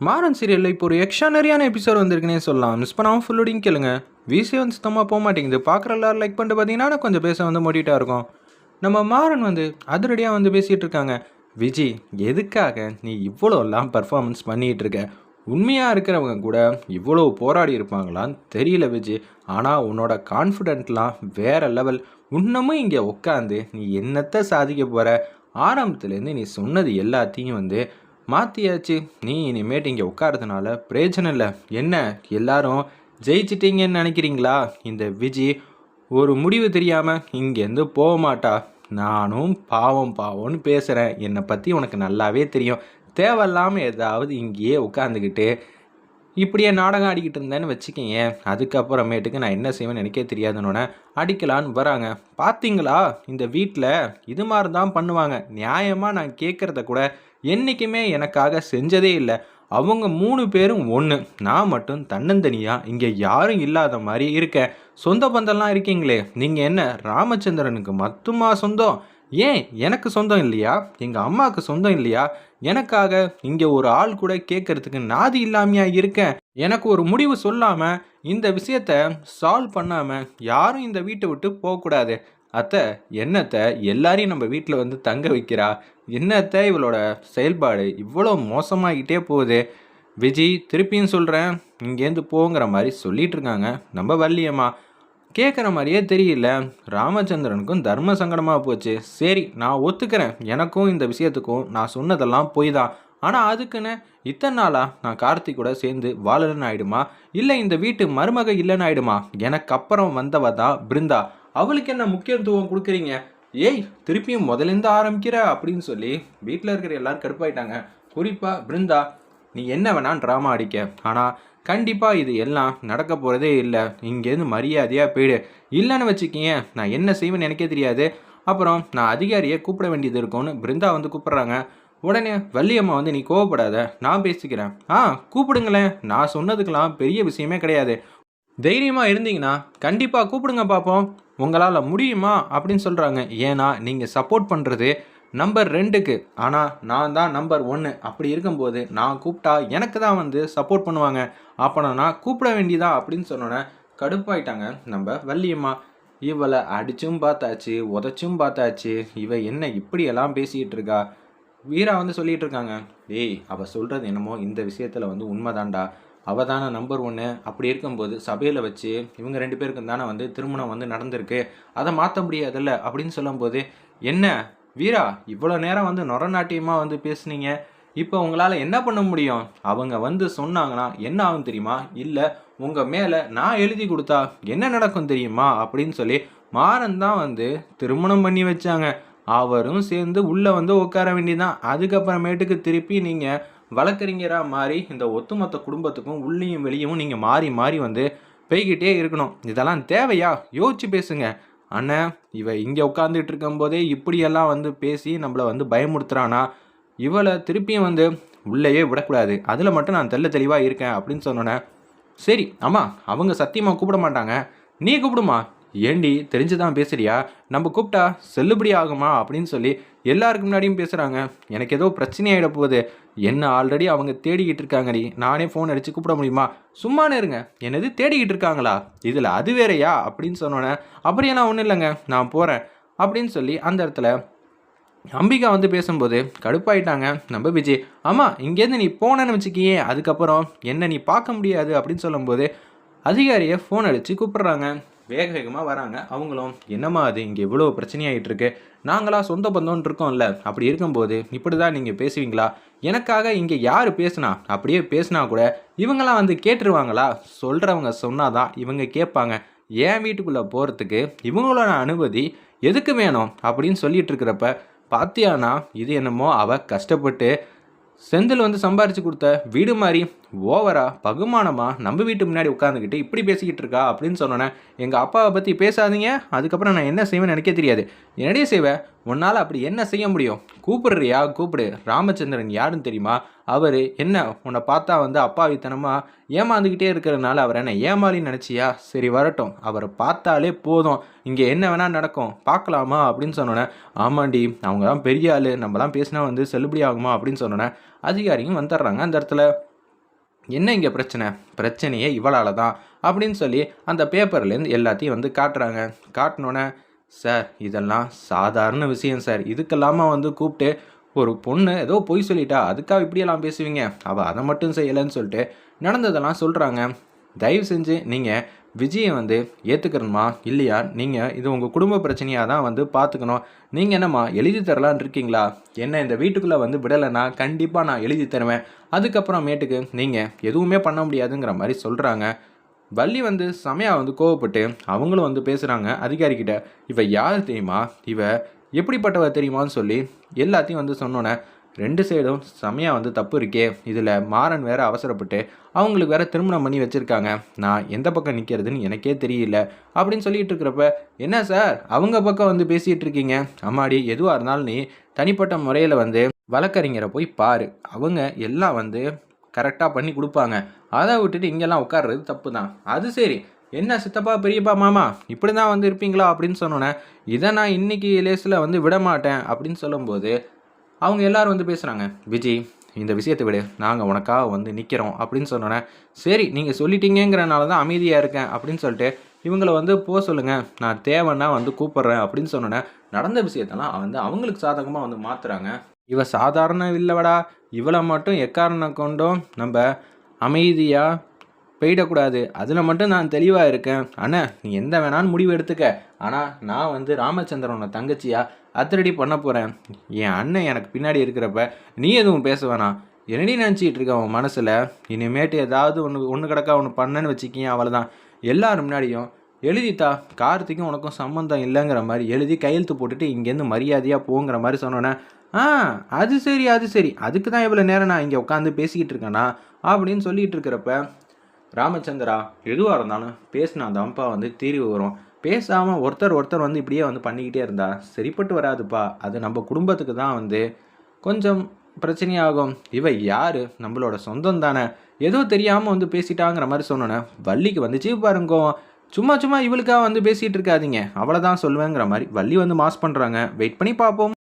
மாறன் சீரியலில் இப்போ ஒரு எக்ஸ்ட்ரானரியான எபிசோட் வந்திருக்குனே சொல்லலாம். மிஸ் பண்ணாமல் ஃபுல்லோடையும் கேளுங்க. விசி வந்து சுத்தமாக போக மாட்டேங்குது. பார்க்குற எல்லாரும் லைக் பண்ணிட்டு பார்த்தீங்கன்னா கொஞ்சம் பேச வந்து மோட்டிட்டாக இருக்கும். நம்ம மாறன் வந்து அதிரடியாக வந்து பேசிகிட்டு இருக்காங்க. விஜி எதுக்காக நீ இவ்வளோலாம் பர்ஃபார்மன்ஸ் பண்ணிகிட்டு இருக்க? உண்மையாக இருக்கிறவங்க கூட இவ்வளோ போராடி இருப்பாங்களான்னு தெரியல விஜி. ஆனால் உன்னோட கான்ஃபிடென்ட்லாம் வேற லெவல் இன்னமும் இங்கே உட்காந்து நீ என்னத்தை சாதிக்க போகிற ஆரம்பத்துலேருந்து நீ சொன்னது எல்லாத்தையும் வந்து மாற்றியாச்சு நீ இனிமேட்டு இங்கே உட்காரதுனால பிரயோஜனம் இல்லை. என்ன எல்லாரும் ஜெயிச்சிட்டிங்கன்னு நினைக்கிறீங்களா? இந்த விஜி ஒரு முடிவு தெரியாமல் இங்கேருந்து போக மாட்டா. நானும் பாவம் பாவம்னு பேசுகிறேன் என்னை பற்றி உனக்கு நல்லாவே தெரியும். தேவையில்லாமல் ஏதாவது இங்கேயே உட்காந்துக்கிட்டு இப்படியே நாடகம் ஆடிக்கிட்டு இருந்தேன்னு வச்சுக்கிங்க அதுக்கப்புறமேட்டுக்கு நான் என்ன செய்வேன்னு எனக்கே தெரியாதுன்னொன்னே அடிக்கலான்னு வராங்க. பார்த்தீங்களா இந்த வீட்டில் இது மாதிரி தான் பண்ணுவாங்க. நியாயமாக நான் கேட்குறத கூட என்றைக்குமே எனக்காக செஞ்சதே இல்லை. அவங்க மூணு பேரும் ஒன்று நான் மட்டும் தன்னந்தனியாக இங்கே யாரும் இல்லாத மாதிரி இருக்கேன் சொந்த பந்தம்லாம் இருக்கீங்களே. நீங்கள் என்ன ராமச்சந்திரனுக்கு மட்டுமா சொந்தம்? ஏன் எனக்கு சொந்தம் இல்லையா? எங்கள் அம்மாவுக்கு சொந்தம் இல்லையா? எனக்காக இங்கே ஒரு ஆள் கூட கேட்கறதுக்கு நாதி இல்லாமையா இருக்கேன். எனக்கு ஒரு முடிவு சொல்லாமல் இந்த விஷயத்த சால்வ் பண்ணாமல் யாரும் இந்த வீட்டை விட்டு போகக்கூடாது. அத்தை என்னத்தை எல்லாரையும் நம்ம வீட்டில் வந்து தங்க வைக்கிறா? என்னத்தை இவளோட செயல்பாடு? இவ்வளோ மோசமாகிட்டே போகுது. விஜி திருப்பியும் சொல்கிறேன் இங்கேருந்து போங்கிற மாதிரி சொல்லிட்டு இருக்காங்க நம்ம வள்ளியம்மா. கேட்குற மாதிரியே தெரியல. ராமச்சந்திரனுக்கும் தர்ம சங்கடமாக போச்சு. சரி நான் ஒத்துக்கிறேன். எனக்கும் இந்த விஷயத்துக்கும் நான் சொன்னதெல்லாம் பொய் தான் ஆனால் அதுக்குன்னு இத்தனை நாளாக நான் கார்த்திக் கூட சேர்ந்து வாழலன்னு ஆயிடுமா இல்லை இந்த வீட்டு மருமக இல்லைன்னு ஆயிடுமா எனக்கு அப்புறம் வந்தவ தான் பிருந்தா. அவளுக்கு என்ன முக்கியத்துவம் கொடுக்குறீங்க? ஏய் திருப்பியும் முதலேருந்து ஆரம்பிக்கிற அப்படின்னு சொல்லி வீட்டில் இருக்கிற எல்லாரும் கடுப்பாயிட்டாங்க. குறிப்பாக பிருந்தா நீ என்ன வேணால் ட்ராமா அடிக்க. ஆனால் கண்டிப்பாக இது எல்லாம் நடக்க போகிறதே இல்லை. இங்கேருந்து மரியாதையாக போயிடு. இல்லைன்னு வச்சுக்கிங்க நான் என்ன செய்வேன்னு எனக்கே தெரியாது. அப்புறம் நான் அதிகாரியை கூப்பிட வேண்டியது இருக்கும்னு பிருந்தா வந்து கூப்பிட்றாங்க. உடனே வள்ளியம்மா வந்து நீ கோவப்படாத நான் பேசிக்கிறேன். ஆ கூப்பிடுங்களேன். நான் சொன்னதுக்கெல்லாம் பெரிய விஷயமே கிடையாது. தைரியமாக இருந்தீங்கன்னா கண்டிப்பாக கூப்பிடுங்க பார்ப்போம் உங்களால் முடியுமா அப்படின்னு சொல்கிறாங்க ஏன்னா நீங்கள் சப்போர்ட் பண்ணுறது நம்பர் ரெண்டுக்கு. ஆனால் நான் தான் நம்பர் ஒன்று அப்படி இருக்கும்போது நான் கூப்பிட்டா எனக்கு தான் வந்து சப்போர்ட் பண்ணுவாங்க. அப்போனா நான் கூப்பிட வேண்டியதா அப்படின்னு சொன்னோன்னே கடுப்பாயிட்டாங்க நம்ம வள்ளியம்மா. இவளை அடிச்சும் பார்த்தாச்சு உதச்சும் பார்த்தாச்சு. இவ என்ன இப்படியெல்லாம் பேசிக்கிட்டு இருக்கா? வீரா வந்து சொல்லிகிட்டு இருக்காங்க. ஏய் அவள் சொல்கிறது என்னமோ இந்த விஷயத்தில் வந்து உண்மைதான்டா. அவள் தானே நம்பர் ஒன்று அப்படி இருக்கும்போது சபையில் வச்சு இவங்க ரெண்டு பேருக்கும் தானே வந்து திருமணம் வந்து நடந்திருக்கு. அதை மாற்ற முடியாதுல்ல அப்படின்னு சொல்லும்போது என்ன வீரா இவ்வளோ நேரம் வந்து நொரநாட்டியமாக வந்து பேசுனீங்க? இப்போ உங்களால் என்ன பண்ண முடியும்? அவங்க வந்து சொன்னாங்கன்னா என்ன ஆகும் தெரியுமா? இல்லை உங்கள் மேலே நான் எழுதி கொடுத்தா என்ன நடக்கும் தெரியுமா? அப்படின்னு சொல்லி மாறன் தான் வந்து திருமணம் பண்ணி வச்சாங்க. அவரும் சேர்ந்து உள்ளே வந்து உட்கார வேண்டியதான் அதுக்கப்புறமேட்டுக்கு திருப்பி நீங்கள் வழக்கறிஞராக மாறி இந்த ஒட்டுமொத்த குடும்பத்துக்கும் உள்ளேயும் வெளியும் நீங்கள் மாறி மாறி வந்து போய்கிட்டே இருக்கணும். இதெல்லாம் தேவையா? யோசிச்சு பேசுங்க. அண்ணன் இவ இங்கே உட்காந்துட்டு இருக்கும்போதே இப்படியெல்லாம் வந்து பேசி நம்மளை வந்து பயமுறுத்துறானா? இவளை திருப்பியும் வந்து உள்ளேயே விடக்கூடாது. அதில் மட்டும் நான் தெள்ள தெளிவாக இருக்கேன் அப்படின்னு சொன்னோன்னே சரி ஆமாம் அவங்க சத்தியமாக கூப்பிட மாட்டாங்க. நீ கூப்பிடுமா? ஏண்டி தெரிஞ்சுதான் பேசுறியா? நம்ம கூப்பிட்டா செல்லுபடி ஆகுமா அப்படின்னு சொல்லி எல்லாருக்கு முன்னாடியும் பேசுகிறாங்க எனக்கு ஏதோ பிரச்சனையாயிட போகுது. என்ன ஆல்ரெடி அவங்க தேடிக்கிட்டு இருக்காங்கடி. நானே ஃபோன் அடித்து கூப்பிட முடியுமா? சும்மானே இருங்க. என்னது தேடிக்கிட்டு இருக்காங்களா? இதில் அது வேறையா? அப்படின்னு சொன்னோன்னே அப்படியே நான் ஒன்றும் இல்லைங்க. நான் போகிறேன் அப்படின்னு சொல்லி அந்த இடத்துல அம்பிகா வந்து பேசும்போது கடுப்பாயிட்டாங்க. நம்ம விஜய் ஆமாம் இங்கேருந்து நீ போனேன்னு வச்சுக்கியே அதுக்கப்புறம் என்ன நீ பார்க்க முடியாது? அப்படின்னு சொல்லும்போது அதிகாரியை ஃபோன் அடித்து கூப்பிட்றாங்க. வேக வேகமாக வராங்க. அவங்களும் என்னம்மா அது? இங்கே இவ்வளோ பிரச்சனையாயிட்டு இருக்கு நாங்களா சொந்த பந்தம்னு இருக்கோம்ல. அப்படி இருக்கும்போது இப்படி தான் நீங்கள் பேசுவீங்களா? எனக்காக இங்கே யார் பேசுனா? அப்படியே பேசுனா கூட இவங்களாம் வந்து கேட்டுருவாங்களா? சொல்கிறவங்க சொன்னாதான் இவங்க கேட்பாங்க. ஏன் வீட்டுக்குள்ளே போகிறதுக்கு இவங்களோட அனுமதி எதுக்கு வேணும்? அப்படின்னு சொல்லிட்டு இருக்கிறப்ப பாத்தியானா இது என்னமோ அவ கஷ்டப்பட்டு செந்தில் வந்து சம்பாரிச்சு கொடுத்த வீடு மாதிரி ஓவராக பகுமானமாக நம்ம வீட்டு முன்னாடி உட்காந்துக்கிட்டு இப்படி பேசிக்கிட்டு இருக்கா அப்படின்னு சொன்னோன்னே எங்கள் அப்பாவை பற்றி பேசாதீங்க. அதுக்கப்புறம் நான் என்ன செய்வேன்னு எனக்கே தெரியாது. என்னடியே செய்வேன் உன்னால் அப்படி என்ன செய்ய முடியும்? கூப்பிடுறியா? கூப்பிடு. ராமச்சந்திரன் யாருன்னு தெரியுமா? அவர் என்ன உன்னை பார்த்தா வந்து அப்பாவித்தனமாக ஏமாந்துக்கிட்டே இருக்கிறதுனால அவர் என்ன ஏமாளின்னு நினச்சியா? சரி வரட்டும். அவரை பார்த்தாலே போதும். இங்கே என்ன வேணால் நடக்கும். பார்க்கலாமா? அப்படின்னு சொன்னோன்னே ஆமாண்டி அவங்க தான் பெரிய ஆள். நம்மலாம் பேசினா வந்து செல்லுபடி ஆகுமா அப்படின்னு சொன்னோன்னே அதிகாரியும் வந்துடுறாங்க அந்த இடத்துல. என்ன இங்கே பிரச்சனை? பிரச்சனையே இவளால் தான் அப்படின்னு சொல்லி அந்த பேப்பர்லேருந்து எல்லாத்தையும் வந்து காட்டுறாங்க. காட்டினோன்னே சார் இதெல்லாம் சாதாரண விஷயம் சார். இதுக்கெல்லாமா வந்து கூப்பிட்டு ஒரு பொண்ணு ஏதோ பொய் சொல்லிட்டா அதுக்காக இப்படியெல்லாம் பேசுவீங்க? அவள் அதை மட்டும் செய்யலைன்னு சொல்லிட்டு நடந்ததெல்லாம் சொல்கிறாங்க தயவு செஞ்சு நீங்கள் விஜயை வந்து ஏற்றுக்கிறணுமா இல்லையா? நீங்கள் இது உங்கள் குடும்ப பிரச்சனையாக தான் வந்து பார்த்துக்கணும் நீங்கள் என்னம்மா எழுதி தரலான் இருக்கீங்களா? என்ன இந்த வீட்டுக்குள்ளே வந்து விடலைன்னா கண்டிப்பாக நான் எழுதி தருவேன். அதுக்கப்புறமேட்டுக்கு நீங்கள் எதுவுமே பண்ண முடியாதுங்கிற மாதிரி சொல்கிறாங்க வள்ளி வந்து செமையாக வந்து கோவப்பட்டு அவங்களும் வந்து பேசுகிறாங்க அதிகாரிக்கிட்ட இவ யார் தெரியுமா? இவ எப்படிப்பட்டவ தெரியுமான்னு சொல்லி எல்லாத்தையும் வந்து சொன்னோன்னே ரெண்டு சைடும் செமையாக வந்து தப்பு இருக்கே. இதில் மாறன் வேற அவசரப்பட்டு அவங்களுக்கு வேற திருமணம் பண்ணி வச்சுருக்காங்க. நான் எந்த பக்கம் நிற்கிறதுன்னு எனக்கே தெரியல. அப்படின்னு சொல்லிட்டு இருக்கிறப்ப என்ன சார்? அவங்க பக்கம் வந்து பேசிகிட்டு இருக்கீங்க. அம்மாடி எதுவாக இருந்தாலும் நீ தனிப்பட்ட முறையில் வந்து வழக்கறிஞரை போய் பாரு. அவங்க எல்லாம் வந்து கரெக்டாக பண்ணி கொடுப்பாங்க. அதை விட்டுட்டு இங்கெல்லாம் உட்கார்றது தப்பு தான் அது சரி. என்ன சித்தப்பா பெரியப்பா மாமா? இப்படி தான் வந்து இருப்பீங்களா? அப்படின்னு சொன்னோன்னே இதை நான் இன்னைக்கு லேஸில் வந்து விட மாட்டேன் அப்படின்னு சொல்லும்போது அவங்க எல்லாரும் வந்து பேசுகிறாங்க விஜய் இந்த விஷயத்தை விட. நாங்கள் உனக்காக வந்து நிற்கிறோம் அப்படின்னு சொன்னோன்னே சரி நீங்கள் சொல்லிட்டீங்கிறனால தான் அமைதியாக இருக்கேன். அப்படின்னு சொல்லிட்டு இவங்கள வந்து போக சொல்லுங்கள் நான் தேவைன்னா வந்து கூப்பிட்றேன். அப்படின்னு சொன்னோன்னே நடந்த விஷயத்தெல்லாம் வந்து அவங்களுக்கு சாதகமாக வந்து மாற்றுறாங்க இவ சாதாரண இல்லைவடா. இவளை மட்டும் எக்காரணம் கொண்டும் நம்ம அமைதியாக போயிடக்கூடாது. அதில் மட்டும் நான் தெளிவாக இருக்கேன். அண்ணா நீ எந்த வேணாலும் முடிவு எடுத்துக்க. ஆனால் நான் வந்து ராமச்சந்திரனோட தங்கச்சியாக அத்தரடி பண்ண போகிறேன் என் அண்ணன் எனக்கு பின்னாடி இருக்கிறப்ப நீ எதுவும் பேச வேணாம். என்னடி நினச்சிக்கிட்டு இருக்க அவன் மனசில்? இனிமேட்டு ஏதாவது ஒன்று ஒன்று கிடக்கா ஒன்று பண்ணேன்னு வச்சுக்கிங்க அவ்வளோதான் எல்லாரும் முன்னாடியும் எழுதித்தா கார்த்திக்கும் உனக்கும் சம்மந்தம் இல்லைங்கிற மாதிரி எழுதி கையெழுத்து போட்டுட்டு இங்கேருந்து மரியாதையாக போங்கிற மாதிரி சொன்னோன்னே ஆ அது சரி அது சரி. அதுக்கு தான் இவ்வளோ நேரம் நான் இங்கே உட்காந்து பேசிக்கிட்டு இருக்கேனா? அப்படின்னு சொல்லிகிட்டு இருக்கிறப்ப ராமச்சந்திரா எதுவாக இருந்தாலும் பேசினா தான்ப்பா வந்து தீர்வு வரும். பேசாமல் ஒருத்தர் ஒருத்தர் வந்து இப்படியே வந்து பண்ணிக்கிட்டே இருந்தா சரிப்பட்டு வராதுப்பா. அது நம்ம குடும்பத்துக்கு தான் வந்து கொஞ்சம் பிரச்சனையாகும். இவ யாரு? நம்மளோட சொந்தம் தானே. ஏதோ தெரியாமல் வந்து பேசிட்டாங்கிற மாதிரி சொன்னோன்னே வள்ளிக்கு வந்துச்சு பாருங்கோ. சும்மா சும்மா இவளுக்காக வந்து பேசிகிட்டு இருக்காதீங்க. அவ்வளோதான் சொல்லுவேங்கிற மாதிரி வள்ளி வந்து மாஸ் பண்ணுறாங்க வெயிட் பண்ணி பார்ப்போம்